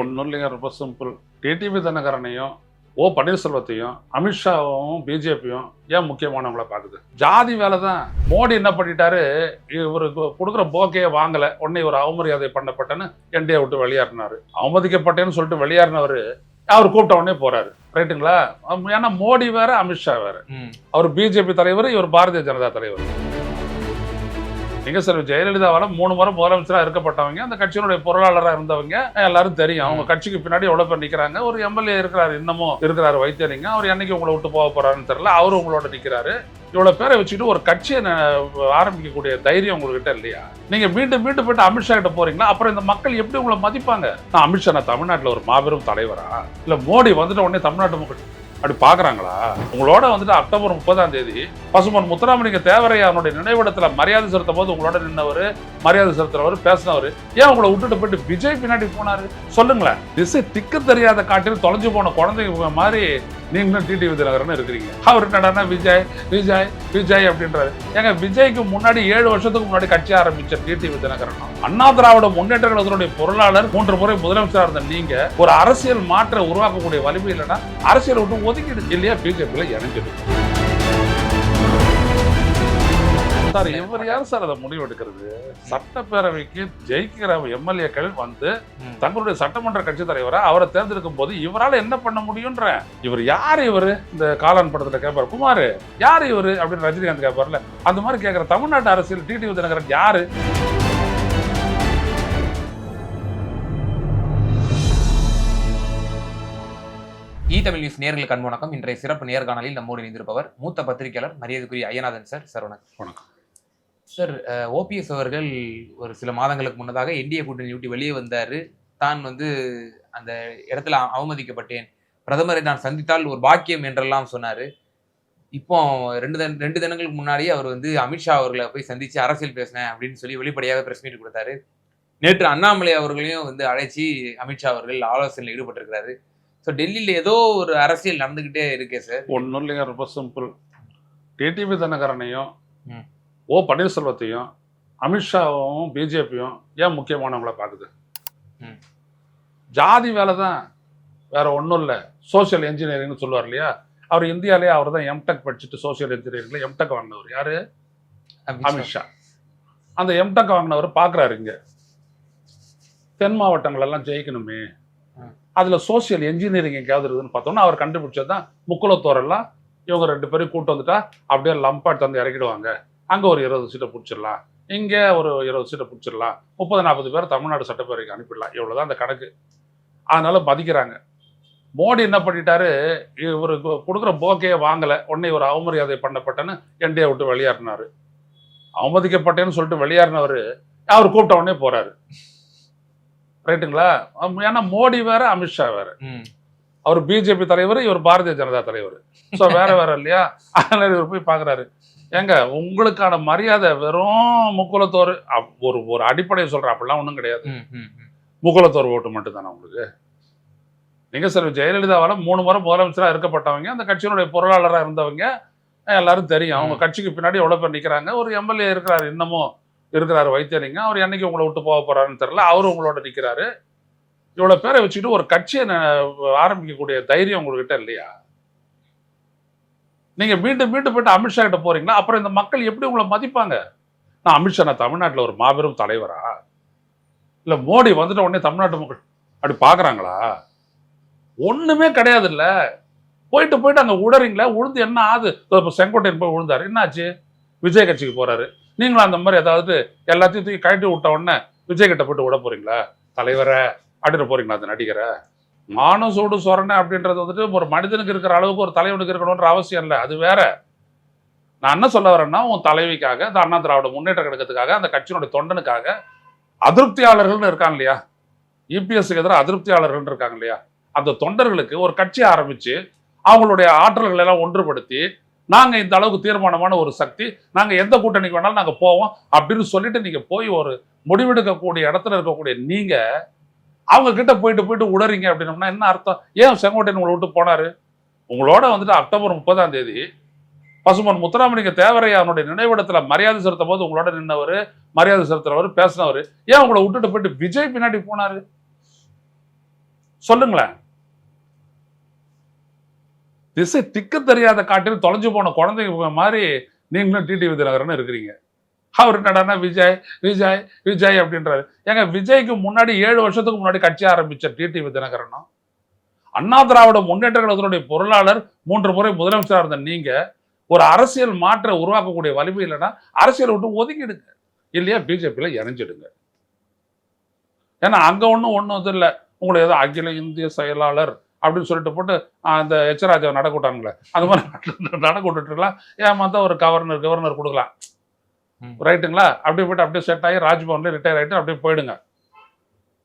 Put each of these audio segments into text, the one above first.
ஒன்றும் இல்லைங்க ரொம்ப சிம்பிள் டிடிவி தினகரனையும் ஓ பன்னீர்செல்வத்தையும் அமித்ஷாவும் பிஜேபியும் ஏன் முக்கியமானவங்கள பார்க்குது? ஜாதி வேலை தான் மோடி என்ன பண்ணிட்டாரு? இவருக்கு கொடுக்குற போக்கையை வாங்கலை. உடனே இவர் அவமரியாதை பண்ணப்பட்டேன்னு என்டிஏ விட்டு வெளியேறினாரு. அவமதிக்கப்பட்டேன்னு சொல்லிட்டு வெளியேறினவர் அவர் கூப்பிட்ட உடனே போறாரு. ரைட்டுங்களா? ஏன்னா மோடி வேற அமித்ஷா வேற. அவர் பிஜேபி தலைவர் இவர் பாரதிய ஜனதா தலைவர். நீங்க சார்? ஜெயலலிதாவால மூணு முறை முதலமைச்சரா இருக்கப்பட்டவங்க. அந்த கட்சியினுடைய பொருளாளராக இருந்தவங்க. எல்லாரும் தெரியும். அவங்க கட்சிக்கு பின்னாடி எவ்வளவு பேர் நிக்கிறாங்க. ஒரு எம்எல்ஏ இருக்கிறாரு இன்னமும் இருக்கிறாரு வைத்தியலிங்க அவர் என்னைக்கு உங்களை விட்டு போக போறாருன்னு தெரியல. அவரும் உங்களோட நிக்கிறாரு. இவ்வளவு பேரை வச்சுட்டு ஒரு கட்சியை ஆரம்பிக்கக்கூடிய தைரியம் உங்ககிட்ட இல்லையா? நீங்க மீண்டும் மீண்டும் போயிட்டு அமித்ஷா கிட்ட போறீங்களா? அப்புறம் இந்த மக்கள் எப்படி உங்களை மதிப்பாங்க? நான் அமித்ஷா நான் தமிழ்நாட்டுல ஒரு மாபெரும் தலைவரா? இல்ல மோடி வந்துட்ட உடனே தமிழ்நாட்டு மக்கள் அப்படி பாக்குறாங்களா உங்களோட வந்துட்டு அக்டோபர் முப்பதாம் தேதி பசுமன் முத்துராமலிங்க தேவரையானுடைய நினைவிடத்துல மரியாதை செலுத்தும் போது உங்களோட நின்னவர் மரியாதை செலுத்துறவர் பேசினவர் ஏன் உங்களை விட்டுட்டு போயிட்டு விஜய் பின்னாடி போனாரு? சொல்லுங்களேன். திசை திக்கு தெரியாத காட்டில் தொலைஞ்சு போன குழந்தைங்க மாதிரி நீங்களும் டிடி விதிநகரன் இருக்கிறீங்க. அவர் என்னடான்னா விஜய் விஜய் விஜய் அப்படின்றாரு. ஏங்க விஜய்க்கு முன்னாடி ஏழு வருஷத்துக்கு முன்னாடி கட்சி ஆரம்பிச்ச டிடி விதிநகரன் அண்ணா திராவிட முன்னேற்ற கழகத்தினுடைய பொருளாளர் மூன்று முறை முதலமைச்சராக இருந்த நீங்க ஒரு அரசியல் மாற்ற உருவாக்கக்கூடிய வலிமை இல்லைன்னா அரசியல் விட்டு ஒதுக்கிடு இல்லையா? பிஜேபியில் இணைஞ்சிடு சார் இவர் யார் சார் அதை முடிவு எடுக்கிறது சட்டப்பேரவைக்கு ஜெயிக்கிற எம்எல்ஏக்கள் வந்து. தங்களுடைய சட்டமன்ற கட்சி தலைவரை அவரை தேர்ந்தெடுக்கும் போது இவரால என்ன பண்ண முடியுன்ற? இவர் யார் இவரு? இந்த காலான் படத்துல கேட்பாரு குமார். யார் இவரு? அப்படின்னு ரஜினிகாந்த் கேட்பார்ல அந்த மாதிரி கேட்கிற தமிழ்நாட்டு அரசியல் டிடி விதிநகரன் யாரு? இ தமிழ் நியூஸ் நேர்களுக்கு அன்பு வணக்கம். இன்றைய சிறப்பு நேர்காணலில் நம்மோடு இணைந்திருப்பவர் மூத்த பத்திரிகையாளர் மரியாதைக்குரிய ஐயநாதன் சார். சார் வணக்கம். வணக்கம். சார் ஓபிஎஸ் அவர்கள் ஒரு சில மாதங்களுக்கு முன்னதாக என்டிஏ கூட்டணி விட்டு வெளியே வந்தாரு. தான் வந்து அந்த இடத்துல அவ- அவமதிக்கப்பட்டேன். பிரதமரை நான் சந்தித்தால் ஒரு பாக்கியம் என்றெல்லாம் சொன்னாரு. இப்போ ரெண்டு தின ரெண்டு தினங்களுக்கு முன்னாடி அவர் வந்து அமித்ஷா அவர்களை போய் சந்திச்சு அரசியல் பேசினேன் அப்படின்னு சொல்லி வெளிப்படையாக பிரஸ் மீட் கொடுத்தாரு. நேற்று அண்ணாமலை அவர்களையும் வந்து அழைச்சி அமித்ஷா அவர்கள் ஆலோசனையில் ஈடுபட்டிருக்கிறாரு. ஸோ டெல்லியில் ஏதோ ஒரு அரசியல் நடந்துகிட்டே இருக்கே சார். ஒன்றும் இல்லைங்க ரொம்ப சிம்பிள் டிடிவி தினகரனையும். ஓ பன்னீர்செல்வத்தையும் அமித்ஷாவும் பிஜேபியும் ஏன் முக்கியமானவங்கள பார்க்குது. ஜாதி வேலை தான் வேற ஒன்றும் இல்லை. சோஷியல் இன்ஜினியரிங்னு சொல்லுவார் இல்லையா? அவர் இந்தியாவிலேயே அவர் தான் எம்டெக் படிச்சுட்டு சோஷியல் இன்ஜினியரிங்ல எம்டெக் வாங்கினவர். யாரு? அமித்ஷா அந்த எம்டெக் வாங்கினவர் பார்க்குறாரு இங்க. தென் மாவட்டங்கள் எல்லாம் ஜெயிக்கணுமே. அதுல சோஷியல் இன்ஜினியரிங் எங்கேயாவது இருக்குதுன்னு பார்த்தோம்னா அவர் கண்டுபிடிச்சது தான் முக்குளத்தோரெல்லாம் இவங்க ரெண்டு பேரும் கூட்டு வந்துட்டா அப்படியே லம்பா தந்து இறக்கிடுவாங்க. அங்க ஒரு இருபது சீட்டை பிடிச்சிடலாம். இங்க ஒரு இருபது சீட்டை பிடிச்சிடலாம். முப்பது நாற்பது பேர் தமிழ்நாடு சட்டப்பேரவைக்கு அனுப்பிடலாம். இவ்வளவுதான் அந்த கணக்கு. அதனால மதிக்கிறாங்க. மோடி என்ன பண்ணிட்டாரு? இவருக்கு கொடுக்குற போக்கையை வாங்கலை. உடனே இவர் அவமரியாதை பண்ணப்பட்டேன்னு என்டிஏ விட்டு வெளியேறினாரு. அவமதிக்கப்பட்டேன்னு சொல்லிட்டு வெளியேறினவர் அவர் கூப்பிட்ட உடனே போறாரு. ரைட்டுங்களா? ஏன்னா மோடி வேற அமித்ஷா வேற. அவர் பிஜேபி தலைவர் இவர் பாரதிய ஜனதா தலைவர். ஸோ வேற வேற இல்லையா? அதனால இவர் போய் பார்க்குறாரு ஏங்க உங்களுக்கான மரியாதை வெறும் முக்குலத்தோர் ஒரு ஒரு அடிப்படையை சொல்றேன். அப்படிலாம் ஒன்றும் கிடையாது. முக்குலத்தோர் ஓட்டு மட்டும் தானே உங்களுக்கு? நீங்க சார் ஜெயலலிதாவால மூணு முறை முதலமைச்சரா இருக்கப்பட்டவங்க அந்த கட்சியினுடைய பொருளாளராக இருந்தவங்க எல்லாரும் தெரியும். அவங்க. கட்சிக்கு பின்னாடி எவ்வளவு பேர் நிக்கிறாங்க. ஒரு எம்எல்ஏ இருக்கிறாரு இன்னமும் இருக்கிறாரு வைத்தியலிங்க அவர் என்னைக்கு உங்களை விட்டு போக போறாருன்னு தெரியல. அவரும் உங்களோட நிக்கிறாரு. இவ்வளவு பேரை வச்சுக்கிட்டு ஒரு கட்சியை ஆரம்பிக்கக்கூடிய தைரியம் உங்ககிட்ட இல்லையா? நீங்கள் மீண்டும் மீண்டும் போயிட்டு அமித்ஷா கிட்ட போறீங்களா? அப்புறம் இந்த மக்கள் எப்படி உங்களை மதிப்பாங்க? நான் அமித்ஷா நான் தமிழ்நாட்டில் ஒரு மாபெரும் தலைவரா? இல்லை மோடி வந்துட்ட உடனே தமிழ்நாட்டு மக்கள் அப்படி பார்க்குறாங்களா ஒன்றுமே கிடையாது இல்லை போயிட்டு போயிட்டு அங்கே உடறீங்களா உழுந்து என்ன ஆகுது? இப்போ செங்கோட்டையன் போய் உழுந்தார். என்னாச்சு? விஜய் கட்சிக்கு போகிறாரு நீங்களும் அந்த மாதிரி ஏதாவது எல்லாத்தையும் தூக்கி கழட்டி விட்ட உடனே விஜய் கிட்ட போயிட்டு விட போறீங்களா? தலைவரை அப்படின்னு போறீங்களா அந்த நடிகரை? மானம் சூடு சொரணை அப்படின்றது வந்துட்டு ஒரு மனிதனுக்கு இருக்கிற அளவுக்கு ஒரு தலைவனுக்கு இருக்கணுன்ற அவசியம் இல்லை. அது வேற. நான் என்ன சொல்ல வரேன்னா உன் தலைவிக்காக அந்த அண்ணா திராவிட முன்னேற்ற கழகத்துக்காக அந்த கட்சியினுடைய தொண்டனுக்காக அதிருப்தியாளர்கள்னு இருக்காங்க இல்லையா? இபிஎஸ்க்கு எதிராக அதிருப்தியாளர்கள்னு இருக்காங்க இல்லையா? அந்த தொண்டர்களுக்கு ஒரு கட்சி ஆரம்பித்து அவங்களுடைய ஆற்றல்களை எல்லாம் ஒன்றுபடுத்தி நாங்கள் இந்த அளவுக்கு தீர்மானமான ஒரு சக்தி நாங்கள் எந்த கூட்டணிக்கு வேணாலும் நாங்கள் போவோம் அப்படின்னு சொல்லிட்டு நீங்கள் போய் ஒரு முடிவெடுக்கக்கூடிய இடத்துல இருக்கக்கூடிய நீங்கள் அவங்க கிட்ட போயிட்டு போயிட்டு உடறீங்க அப்படின்னோம்னா என்ன அர்த்தம்? ஏன் செங்கோட்டையன் உங்களை விட்டு போனாரு? உங்களோட வந்துட்டு அக்டோபர் முப்பதாம் தேதி பசுமன் முத்துராமலிங்க தேவரையானுடைய நினைவிடத்துல மரியாதை செலுத்தும் போது உங்களோட நின்னவர் மரியாதை செலுத்துறவர் பேசினவர். ஏன் உங்களை விட்டுட்டு போயிட்டு விஜய் பின்னாடி போனாரு? சொல்லுங்களேன். திசை திக்க தெரியாத காட்டில் தொலைஞ்சு போன குழந்தைங்க மாதிரி நீங்களும் டிடிவி தினகரன் இருக்கிறீங்க. அவர் என்னடான்னா விஜய் விஜய் விஜய் அப்படின்றாரு. ஏங்க விஜய்க்கு முன்னாடி ஏழு வருஷத்துக்கு முன்னாடி கட்சி ஆரம்பிச்ச டிடிவி தினகரனும் அண்ணா திராவிட முன்னேற்ற கழகத்தினுடைய பொருளாளர் மூன்று முறை முதலமைச்சராக இருந்த நீங்க ஒரு அரசியல் மாற்ற உருவாக்கக்கூடிய வலிமை இல்லைன்னா அரசியல் விட்டு ஒதுக்கிடுங்க. இல்லையா பிஜேபியில இணைஞ்சிடுங்க. ஏன்னா அங்க ஒன்றும் ஒன்றும் இது இல்லை. உங்களை ஏதோ அகில இந்திய செயலாளர் அப்படின்னு சொல்லிட்டு போட்டு அந்த எச்சராஜாவை நடக்க விட்டாங்களே அது மாதிரி நடக்கூட்டுலாம் ஏமாந்தா ஒரு கவர்னர் கவர்னர் கொடுக்கலாம். ரைட்டுங்களா? அப்படியே போயிட்டு அப்படியே செட் ஆகி ராஜ்பவன்ல ரிட்டையர் ஆகிட்டு அப்படியே போயிடுங்க.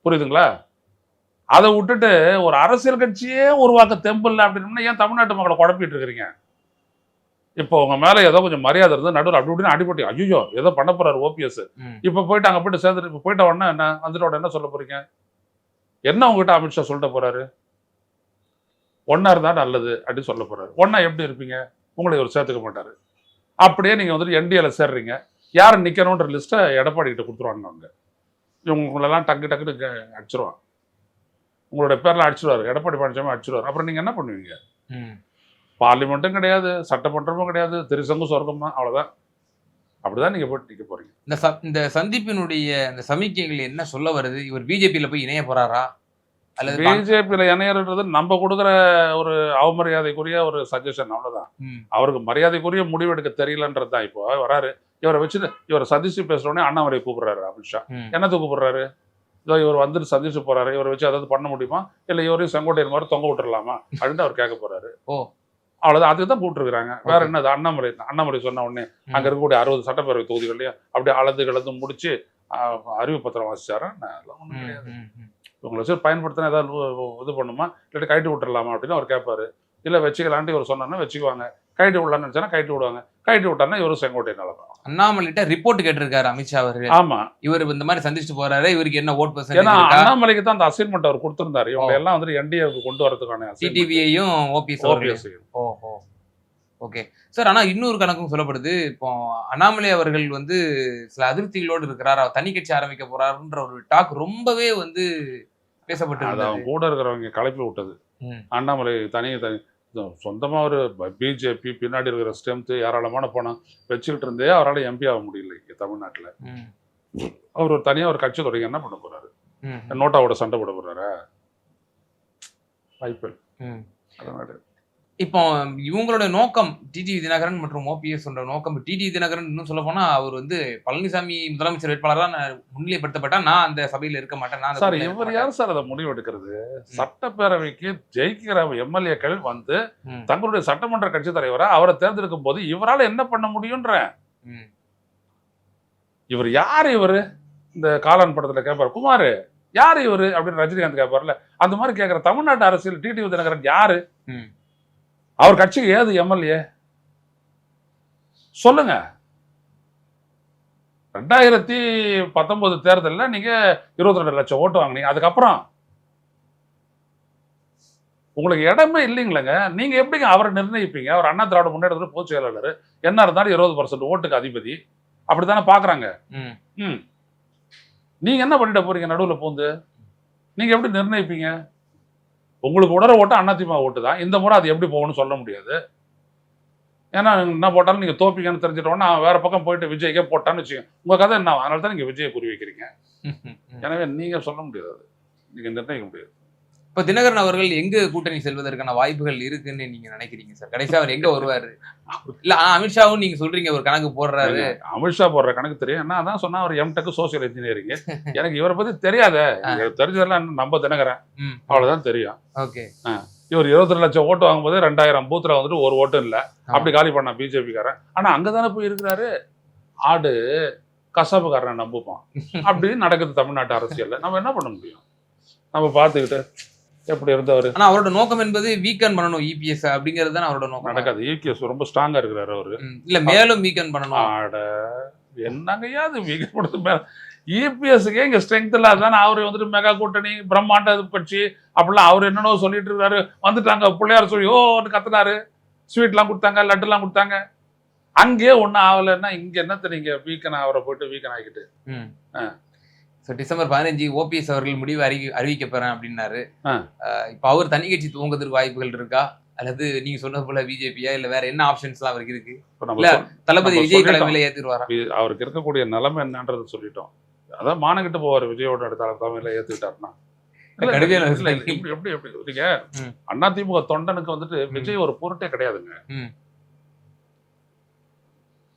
புரியுதுங்களா? அதை விட்டுட்டு ஒரு அரசியல் கட்சியே உருவாக்க தெம்பு இல்லை அப்படின்னா ஏன் தமிழ்நாட்டு மக்களை குழப்பிட்டு இருக்கிறீங்க? இப்போ உங்க மேல ஏதோ கொஞ்சம் மரியாதை இருந்து நடுவில் அப்படி இப்படின்னு அடிபட்டு ஐயோ ஏதோ பண்ண போறாரு ஓபிஎஸ். இப்போ போயிட்டு அங்க போயிட்டு சேர்ந்துட்டு இப்போ போயிட்ட உடனே என்ன? வந்துட்ட உடனே என்ன சொல்ல போறீங்க? என்ன உங்ககிட்ட அமித்ஷா சொல்லிட்டு போறாரு? ஒன்னா இருந்தா நல்லது அப்படின்னு சொல்ல போறாரு. ஒன்னா எப்படி இருப்பீங்க? உங்களை இவர் சேர்த்துக்க மாட்டாரு. அப்படியே நீங்க வந்துட்டு என்டிஏல சேர்றீங்க. யார் நிக்கணும்ன்ற லிஸ்ட்டை எடப்பாடி கிட்ட கொடுத்துருவாங்க அவங்க. இவங்களெல்லாம் டக்கு டக்குன்னு அடிச்சிருவான் உங்களுடைய பேர்லாம் அடிச்சிருவாரு. எடப்பாடி பழனிசாமி அடிச்சிருவாரு. அப்புறம் நீங்க என்ன பண்ணுவீங்க. பார்லிமெண்ட்டும் கிடையாது சட்டமன்றமும் கிடையாது திருசங்கு சொர்க்கம் தான் அவ்வளவுதான். அப்படிதான் நீங்க போயிட்டு நிக்க போறீங்க. இந்த ச- இந்த சந்திப்பினுடைய இந்த சமிக்கைகள் என்ன சொல்ல வருது? இவர் பிஜேபியில போய் இணைய போறாரா? அல்லது பிஜேபியில இணையறது நம்ம கொடுக்குற ஒரு அவமரியாதைக்குரிய ஒரு சஜஷன் அவ்வளவுதான். அவருக்கு மரியாதைக்குரிய முடிவெடுக்க தெரியலன்றது தான் இப்போ. வராரு. இவரை வச்சுட்டு இவரை சந்திச்சு பேசுறோடனே அண்ணாமலை கூப்பிடுறாரு அமித்ஷா. என்னத்துக்கு கூப்பிடுறாரு? இதோ இவர் வந்துட்டு சந்திச்சு போறாரு. இவரை வச்சு அதாவது பண்ண முடியுமா? இல்ல இவரையும் செங்கோட்டையன் மாதிரி தொங்க விட்டுறலாமா? அப்படின்னு அவர் கேட்க போறாரு. ஓ. அவ்வளவுதான். அதுக்கு தான் கூப்பிட்டுருக்காங்க வேற. என்னது? அண்ணாமலை. அண்ணாமலை சொன்ன உடனே. அங்க இருக்கக்கூடிய அறுபது சட்டப்பேரவை தொகுதிகளையும் அப்படியே அளந்து கலந்து முடிச்சு அறிவு பத்திரம் வாசிச்சாரு? ஒன்றும் கிடையாது. உங்களை வச்சு பயன்படுத்தினா ஏதாவது இது பண்ணுமா? இல்லாட்டி கைட்டு விட்டுறலாமா அப்படின்னு அவர் கேட்பாரு இல்ல வச்சுக்கலான்ட்டு இவர் சொன்னாருன்னா வச்சுக்குவாங்க. கைட்டு விடலான்னு நினைச்சா கைட்டு விடுவாங்க. கைட்டு விட்டாருன்னா இவரும் செங்கோட்டை நிலப்பா அண்ணாமலைகிட்ட ரிப்போர்ட் கேட்டிருக்காரு அமித்ஷா அவர்கள் ஆமா. இவர் இந்த மாதிரி சந்திச்சுட்டு போறாரு இவருக்கு என்ன ஓட் ஏன்னா பர்சன்டேஜ் அண்ணாமலைக்கு தான் அந்த அசைன்மெண்ட் அவர் கொடுத்திருந்தாரு. இவங்க. எல்லாம் வந்து என்டிஏக்கு கொண்டு வரதுக்கான டிடிவியையும் ஓபிஎஸ் ஓபிஎஸ் ஓஹோ. ஓகே சார் ஆனா இன்னொரு கணக்கும் சொல்லப்படுது. இப்போ அண்ணாமலை அவர்கள் வந்து சில அதிருப்திகளோடு இருக்கிறார்? அவர் தனி கட்சி ஆரம்பிக்க போறாருன்ற ஒரு டாக் ரொம்பவே வந்து பேசப்பட்டு அது. அவங்க கூட இருக்கிறவங்க கலப்பி விட்டது. அண்ணாமலை தனி தனி சொந்தமா ஒரு பிஜேபி பின்னாடி இருக்கிற ஸ்ட்ரென்த் ஏராளமான பணம் வச்சுக்கிட்டு இருந்தே அவரால் எம்பி ஆக முடியல இங்க தமிழ்நாட்டுல. அவர் ஒரு தனியா ஒரு கட்சி தொடங்கி என்ன பண்ண போறாரு? நோட்டாவோட சண்டை போட போறாரா. ம். அதனால இப்போ இவங்களோட நோக்கம் டிடி தினகரன் மற்றும் ஓபிஎஸ் நோக்கம். டிடி தினகரன் இன்னும் சொல்ல போனா அவர் வந்து பழனிசாமி முதலமைச்சர் வேட்பாளரா நான் முன்னிலைப்படுத்தப்பட்டா நான் அந்த சபையில இருக்க மாட்டேன். நான் சார் இவர். யார் சார் அதை முடிவு எடுக்கிறது சட்டப்பேரவைக்கு ஜெயிக்கிற எம்எல்ஏக்கள் வந்து தங்களுடைய சட்டமன்ற கட்சி தலைவரா அவரை தேர்ந்தெடுக்கும் போது இவரால என்ன பண்ண முடியும்ன்ற இவர் யார் இவரு? இந்த காளான் படத்துல கேட்பாரு குமார் யார் இவரு? அப்படின்னு ரஜினிகாந்த் கேட்பார்ல அந்த மாதிரி கேட்கிற தமிழ்நாட்டு அரசியல் டிடி தினகரன் யாரு. அவர் கட்சிக்கு ஏது எம்எல்ஏ? சொல்லுங்க. ரெண்டாயிரத்தி பத்தொன்பது தேர்தல்ல நீங்க இருபத்தி ரெண்டு லட்சம் ஓட்டு வாங்குனீங்க. அதுக்கப்புறம்? உங்களுக்கு இடமே இல்லைங்களேங்க. நீங்க எப்படிங்க அவரை நிர்ணயிப்பீங்க? அவர் அண்ணா திராவிட முன்னேற்றத்தில் பொதுச் செயலாளர். என்ன இருந்தாலும் இருபது பர்சன்ட் ஓட்டுக்கு அதிபதி. அப்படித்தானே பாக்குறாங்க. ம். ம். நீங்க என்ன பண்ணிட போறீங்க நடுவுல பூந்து? நீங்க எப்படி நிர்ணயிப்பீங்க? உங்களுக்கு உடற ஓட்டு அதிமுக ஓட்டு தான் இந்த முறை அது எப்படி போகும்னு சொல்ல முடியாது ஏன்னா என்ன போட்டாலும் நீங்க தோப்பீங்கன்னு தெரிஞ்சிட்டோன்னா வேற பக்கம் போயிட்டு விஜய்க்கே போட்டான்னு வச்சுக்கோங்க உங்க கதை என்ன? அதனால தான் நீங்க விஜயை குறி வைக்கிறீங்க. எனவே நீங்க சொல்ல முடியாது அது. நீங்க நிர்ணயிக்க முடியாது இப்ப தினகரன் அவர்கள் எங்க கூட்டணி செல்வதற்கான வாய்ப்புகள் இருக்குன்னு நீங்க நினைக்கிறீங்க சார்? கடைசியா அவர் எங்க வருவாரு? இல்ல ஆனா அமித்ஷாவும் நீங்க சொல்றீங்க ஒரு கணக்கு போடுறாரு. அமித்ஷா போடுற கணக்கு தெரியும் என்ன அதான் சொன்னா அவர் எம்டெக் சோசியல் இன்ஜினியரிங் எனக்கு இவரை பத்தி தெரியாத. தெரிஞ்சதெல்லாம் நம்ம தினகரன். அவ்வளவுதான் தெரியும். ஓகே. இவர் இருபத்தி ரெண்டு லட்சம் ஓட்டு வாங்கும்போது ரெண்டாயிரம் பூத்துல வந்துட்டு ஒரு ஓட்டும் இல்ல. அப்படி காலி பண்ண பிஜேபிக்காரன். ஆனா அங்கதானே போய் இருக்கிறாரு? ஆடு கசாப்புக்காரனை நம்புப்பான் அப்படி நடக்குது தமிழ்நாட்டு அரசியல்ல. நம்ம என்ன பண்ண முடியும்? நம்ம பார்த்துக்கிட்டு எப்படி இருந்தவர்? ஆனா அவரோட நோக்கம் என்பது வீக்கன் பண்ணணும் இபிஎஸ் அப்படிங்கிறது தான் அவரோட நோக்கம். நடக்காது. யூகேஎஸ் ரொம்ப ஸ்ட்ராங்கா இருக்கிறாரு அவரு. இல்ல மேலும் வீக்கன் பண்ணணும். ஆட என்னங்கய்யா அது மிக கொடுத்து மேல இபிஎஸ்க்கே இங்க ஸ்ட்ரென்த் இல்லாதானே அவரு வந்துட்டு மெகா கூட்டணி பிரம்மாண்ட கட்சி அப்படிலாம் அவர் என்னென்னோ சொல்லிட்டு இருக்காரு. வந்துட்டாங்க பிள்ளையார் சொல்லி ஓன்னு கத்துனாரு. ஸ்வீட்லாம் கொடுத்தாங்க லட்டுலாம் கொடுத்தாங்க. அங்கேயே ஒன்றும் ஆகலைன்னா இங்க என்னத்த நீங்க வீக்கன் அவரை போயிட்டு வீக்கன் ஆகிக்கிட்டு. ஸோ டிசம்பர் பதினஞ்சு ஓபிஎஸ் அவர்கள் முடிவு அறிவி அறிவிக்க போறேன் அப்படின்னாரு. இப்போ அவர் தனி கட்சி துவங்குறதுக்கு வாய்ப்புகள் இருக்கா? அல்லது நீங்க சொன்னது போல பிஜேபியா இல்ல வேற என்ன ஆப்ஷன்ஸ்லாம் அவருக்கு இருக்கு? இல்ல, தளபதி விஜய். தலைமையில ஏத்துருவாரா அவருக்கு இருக்கக்கூடிய நிலைமை என்னன்றது சொல்லிட்டோம். அதான் மானங்கிட்டு போவார் விஜயோட தலைமையில ஏத்துக்கிட்டாருன்னா. எப்படி எப்படி எப்படி நீங்க. அண்ணா திமுக தொண்டனுக்கு வந்துட்டு விஜய் ஒரு பொருட்டே கிடையாதுங்க.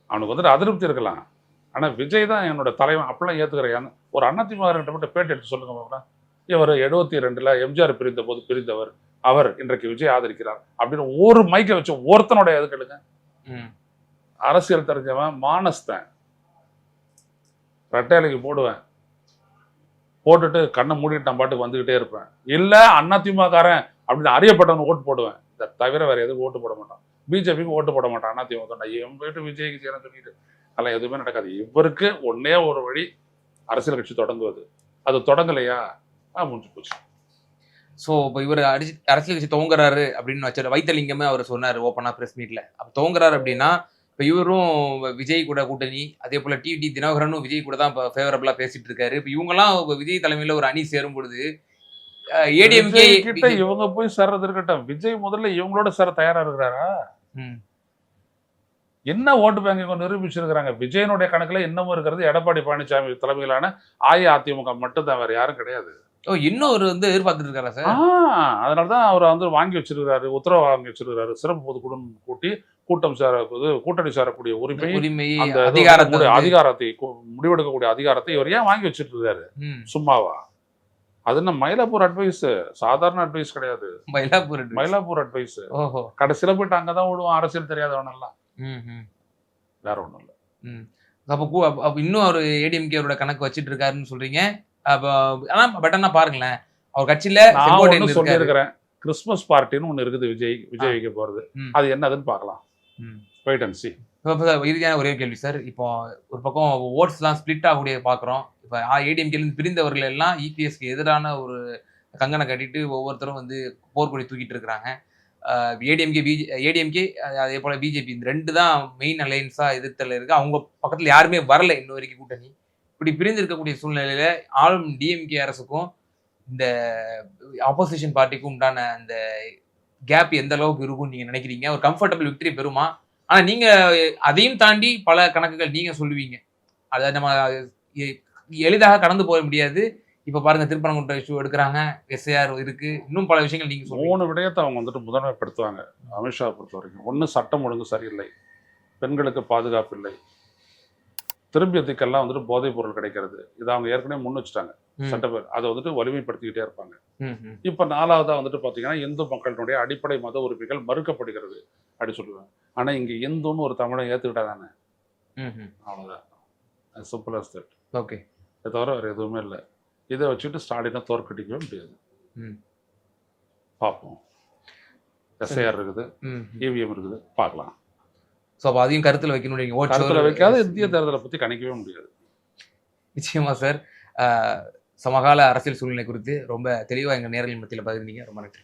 அவனுக்கு வந்துட்டு அதிருப்தி இருக்கலாம். ஆனா விஜய் தான் என்னோட தலைவன். அப்படிலாம் ஏத்துக்கிறேன். ஒரு அண்ணா திமுக கிட்ட மட்டும் பேட்டி எடுத்து சொல்லுங்க பார்க்கலாம் இவர் எழுபத்தி ரெண்டுல எம்ஜிஆர் பிரிந்த போது பிரிந்தவர். அவர் இன்றைக்கு விஜய் ஆதரிக்கிறார். அப்படின்னு ஒரு மைக்கை வச்சு ஒருத்தனோட எதுக்கெடுங்க. அரசியல் தெரிஞ்சவன் மானஸ்தன். ரெட்டையிலைக்கு போடுவேன். போட்டுட்டு கண்ணை மூடிட்டு நான் பாட்டுக்கு வந்துகிட்டே இருப்பேன். இல்ல அண்ணா திமுககாரன் அப்படின்னு அறியப்பட்டவன் ஓட்டு போடுவேன். இதை தவிர வேற எதுவும் ஓட்டு போட மாட்டான். பிஜேபிக்கு ஓட்டு போட மாட்டான் அண்ணா திமுக நான் என் போயிட்டு விஜய்க்கு செய்யறேன்னு சொல்லிட்டு அதெல்லாம் எதுவுமே நடக்காது. இவருக்கு ஒன்னே ஒரு வழி அரசியல் கட்சி தொடங்குவது. அது தொடங்கலையா? முடிஞ்சு போச்சு. ஸோ இப்போ இவர் அடிச்சு அரசியல் கட்சி துவங்குறாரு அப்படின்னு வச்சாரு வைத்தலிங்கமே அவர் சொன்னார் ஓப்பனா பிரஸ் மீட்ல அப்போ துவங்குறாரு அப்படின்னா இப்போ இவரும் விஜய் கூட கூட்டணி அதே போல டிடி தினகரனும் விஜய் கூட தான் இப்போ ஃபேவரபிளா பேசிட்டு இருக்காரு. இப்போ இவங்கெல்லாம் இப்ப விஜய் தலைமையில ஒரு அணி சேரும் பொழுது ஏடிஎம்கே கிட்ட இவங்க போய் சேர்றது இருக்கட்டும். விஜய் முதல்ல இவங்களோட சேர தயாரா இருக்கிறாரா? என்ன ஓட்டு பேங்க் இவங்க நிரூபிச்சிருக்கிறாங்க? விஜயனுடைய கணக்குல இன்னமும் இருக்கிறது எடப்பாடி பழனிசாமி தலைமையிலான அஇஅதிமுக மட்டும்தான் வேற யாரும் கிடையாது. ஓ இன்னும் ஒரு வந்து எதிர்பார்த்துட்டு இருக்காரா சார்? ஆஹ் அதனாலதான் அவர் வந்து வாங்கி வச்சிருக்கிறாரு உத்தரவு வாங்கி வச்சிருக்கிறாரு. சிறப்பு பொதுக்குழு கூட்டி கூட்டம் சேர கூட்டணி சேரக்கூடிய உரிமை உரிமை அந்த அதிகாரத்தை அதிகாரத்தை முடிவெடுக்கக்கூடிய அதிகாரத்தை இவர் ஏன் வாங்கி வச்சிட்டு இருக்காரு சும்மாவா? அது என்ன மயிலாப்பூர் அட்வைஸ் சாதாரண அட்வைஸ் கிடையாது. மயிலாப்பூர். மயிலாப்பூர் அட்வைஸ் கடைசியில போயிட்டு அங்கதான் விடுவோம் அரசியல் தெரியாதவனெல்லாம் வேற ஒண்ணும் இல்ல. அப்போ இன்னும் அவர் ஏடிஎம்கேரோட கணக்கு வச்சிட்டு இருக்காருன்னு சொல்றீங்க. அப்போ ஆனா பட் ஆனா பாருங்களேன். அவர் கட்சியில. சொல்லியிருக்கிறேன். கிறிஸ்மஸ் பார்ட்டின்னு ஒண்ணு இருக்குது விஜய் விஜய் வைக்க போறது. ம். அது என்னதுன்னு பார்க்கலாம். வெயிட் அண்ட் சி இப்போ இப்போ இறுதியான ஒரே கேள்வி சார். இப்போ ஒரு பக்கம் ஓட்ஸ்லாம் ஸ்ப்ளிட் ஆகக்கூடிய பார்க்குறோம் இப்போ ஏடிஎம்கேலேருந்து பிரிந்தவர்கள் எல்லாம் E இபிஎஸ்க்கு எதிரான ஒரு கங்கனை கட்டிட்டு ஒவ்வொருத்தரும் வந்து போர்க்கொடி தூக்கிட்டு இருக்கிறாங்க. ஏடிஎம்கே பிஜே ஏடிஎம்கே அதே போல் பிஜேபி இந்த ரெண்டு தான் மெயின் அலையன்ஸாக எதிர்த்தல இருக்குது அவங்க பக்கத்தில் யாருமே வரல இன்ன வரைக்கும் கூட்டணி. இப்படி பிரிந்து இருக்கக்கூடிய ஆளும் டிஎம்கே அரசுக்கும் இந்த ஆப்போசிஷன் பார்ட்டிக்கும் உண்டான அந்த கேப் எந்த அளவுக்கு இருக்கும்னு நீங்கள் நினைக்கிறீங்க? ஒரு கம்ஃபர்டபுள் விக்டரி பெறுமா? ஆனால் நீங்கள் அதையும் தாண்டி பல கணக்குகள் நீங்கள் சொல்லுவீங்க. அதை நம்ம எளிதாக கடந்து போக முடியாது. இப்ப பாருங்க திருப்பரங்குன்ற இஷ்யூ எடுக்கிறாங்க எஸ்ஐஆர் இருக்கு. இன்னும் பல விஷயங்கள் நீங்க மூணு விடயத்தை அவங்க வந்துட்டு முதன்மைப்படுத்துவாங்க அமித்ஷா பொறுத்த வரைக்கும் ஒண்ணு சட்டம் ஒழுங்கு சரியில்லை. பெண்களுக்கு பாதுகாப்பு இல்லை. திரும்பியத்துக்கெல்லாம் வந்துட்டு போதைப் பொருள் கிடைக்கிறது? இதை அவங்க ஏற்கனவே முன் வச்சுட்டாங்க. சட்டப்பேர் அதை வந்துட்டு வலிமைப்படுத்திக்கிட்டே இருப்பாங்க. இப்ப நாலாவதா வந்துட்டு பாத்தீங்கன்னா இந்து மக்களினுடைய அடிப்படை மத உரிமைகள் மறுக்கப்படுகிறது அப்படி சொல்லுவாங்க. ஆனா இங்க இந்துன்னு ஒரு தமிழை ஏத்துக்கிட்டா தானே. அவ்வளவுதான். Simple as that okay. தவிர வேற எதுவுமே இல்லை. இதை வச்சுட்டு ஸ்டாலினை தோற்கடிக்கவே முடியாது. பார்ப்போம். எஸ்ஐஆர் இருக்குது இவிஎம் இருக்குது பார்க்கலாம். ஸோ அப்போ அதையும் கருத்துல வைக்கணும் கருத்துல வைக்காத இந்திய தேர்தலை பத்தி கணிக்கவே முடியாது. நிச்சயமா சார். சமகால அரசியல் சூழ்நிலை குறித்து ரொம்ப தெளிவா எங்க நேரல் மத்தியில பகிர்ந்தீங்க. ரொம்ப நன்றி.